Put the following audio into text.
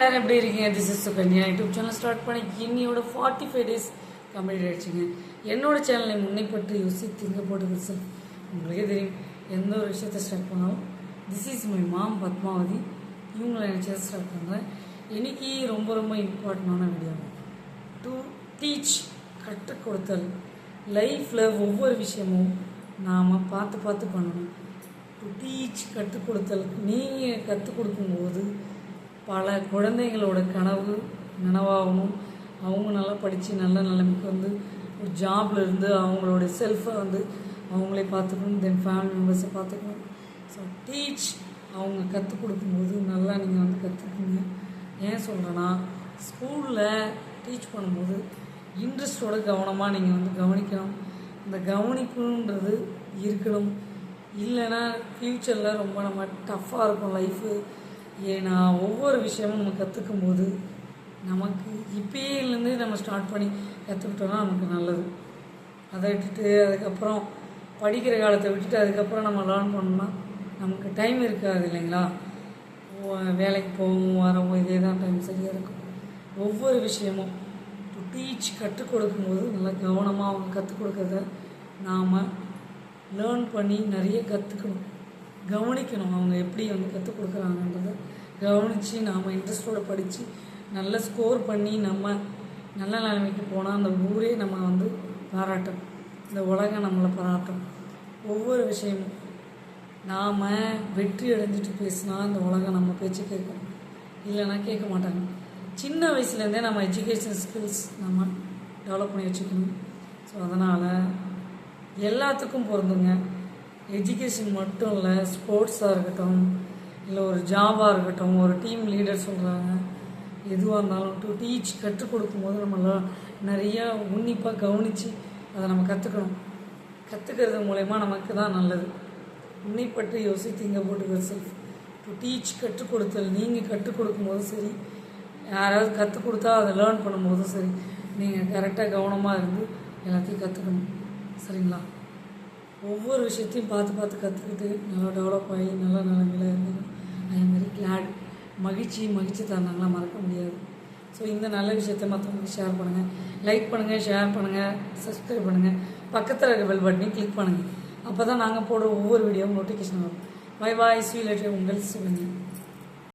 எல்லாரும் எப்படி இருக்கீங்க? This is Sukanya. YouTube channel start பண்ண இன்னியோட ஃபார்ட்டி ஃபைவ் டேஸ் கம்ப்ளீட் ஆகிடுச்சிங்க என்னோடய சேனலை முன்னைப்பட்டு யோசித்து திங்க போட்டு சார் உங்களுக்கே தெரியும் எந்த ஒரு விஷயத்தை ஸ்டார்ட் பண்ணாலும் this is my mom Padmavathi. இவங்களை நினச்சதை ஸ்டார்ட் பண்ணுறேன் இன்றைக்கி ரொம்ப ரொம்ப இம்பார்ட்டண்டான வீடியோ டு டீச் கற்றுக் கொடுத்தல் லைஃப்பில் ஒவ்வொரு விஷயமும் நாம் பார்த்து பார்த்து பண்ணணும். டு டீச் கற்றுக் கொடுத்தல் நீங்கள் கற்றுக் கொடுக்கும்போது பல குழந்தைங்களோட கனவு நனவாகணும் அவங்க நல்லா படித்து நல்ல நிலைமைக்கு வந்து ஒரு ஜாப்ல இருந்து அவங்களோட செல்ஃபை வந்து அவங்களே பார்த்துக்கணும் தென் ஃபேமிலி மெம்பர்ஸை பார்த்துக்கணும். ஸோ டீச் அவங்க கற்றுக் கொடுக்கும்போது நல்லா நீங்கள் வந்து கற்றுக்குங்க ஏன் சொல்கிறேன்னா ஸ்கூலில் டீச் பண்ணும்போது இன்ட்ரெஸ்டோட கவனமாக நீங்கள் வந்து கவனிக்கணும். அந்த கவனிப்புன்றது இருக்கணும். இல்லைன்னா ஃப்யூச்சரில் ரொம்ப நம்ம டஃப்பாக இருக்கும் லைஃபு ஏன்னா ஒவ்வொரு விஷயமும் நம்ம கற்றுக்கும் போது நமக்கு இப்பேலேருந்து நம்ம ஸ்டார்ட் பண்ணி கற்றுக்கிட்டோம்னா நமக்கு நல்லது. அதை விட்டுட்டு அதுக்கப்புறம் படிக்கிற காலத்தை விட்டுட்டு அதுக்கப்புறம் நம்ம லேர்ன் பண்ணோம்னா நமக்கு டைம் இருக்காது இல்லைங்களா? வேலைக்கு போவோம் வரவும் இதே தான் டைம் சரியாக இருக்கும். ஒவ்வொரு விஷயமும் டு டீச் கற்றுக் கொடுக்கும்போது நல்லா கவனமாக அவங்க கற்றுக் கொடுக்கறத நாம் லேர்ன் பண்ணி நிறைய கற்றுக்கணும் கவனிக்கணும் அவங்க எப்படி வந்து கற்றுக் கொடுக்குறாங்கன்றத கவனித்து நாம் இன்ட்ரெஸ்டோடு படித்து நல்ல ஸ்கோர் பண்ணி நம்ம நல்ல நிலைமைக்கு போனால் அந்த ஊரே நம்ம வந்து பாராட்டும். இந்த உலகம் நம்மளை பாராட்டும். ஒவ்வொரு விஷயமும் நாம் வெற்றி அடைஞ்சிட்டு பேசினா இந்த உலகம் நம்ம பேச்சு கேட்கும். இல்லைன்னா கேட்க மாட்டாங்க. சின்ன வயசுலேருந்தே நம்ம எஜுகேஷன் ஸ்கில்ஸ் நம்ம டெவலப் பண்ணி வச்சுக்கணும். ஸோ அதனால் எல்லாத்துக்கும் பொருந்துங்க. எஜுகேஷன் மட்டும் இல்லை ஸ்போர்ட்ஸாக இருக்கட்டும் இல்லை ஒரு ஜாபாக இருக்கட்டும் ஒரு டீம் லீடர் சொல்கிறாங்க எதுவாக இருந்தாலும் டு டீச் கற்றுக் கொடுக்கும்போது நம்மள நிறையா உன்னிப்பாக கவனித்து அதை நம்ம கற்றுக்கணும் கற்றுக்கிறது மூலயமா நமக்கு தான் நல்லது. உன்னைப்பட்டு யோசித்தீங்க போட்டு செல்ஃப் டு டீச் கற்றுக் கொடுத்தல் நீங்கள் கற்றுக் கொடுக்கும்போது சரி யாராவது கற்றுக் கொடுத்தா அதை லேர்ன் பண்ணும்போதும் சரி நீங்கள் கரெக்டாக கவனமாக இருந்து எல்லாத்தையும் கற்றுக்கணும் சரிங்களா? ஒவ்வொரு விஷயத்தையும் பார்த்து பார்த்து கற்றுக்கிட்டு நல்லா டெவலப் ஆகி நல்ல நிலைமையில் இருந்தது ஐ எம் வெரி கிளாட் மகிழ்ச்சி மகிழ்ச்சி தருணங்களாம் மறக்க முடியாது. ஸோ இந்த நல்ல விஷயத்தை மற்றவங்களுக்கு ஷேர் பண்ணுங்கள் லைக் பண்ணுங்கள் ஷேர் பண்ணுங்கள் சப்ஸ்கிரைப் பண்ணுங்கள் பக்கத்தில் இருக்க பெல் பட்டனையும் கிளிக் பண்ணுங்கள் அப்போ தான் நாங்கள் போடுற ஒவ்வொரு வீடியோவும் நோட்டிஃபிகேஷன் வரும். பை பாய் ஸ்வீ லெட்டர் உங்கள் சிவன்.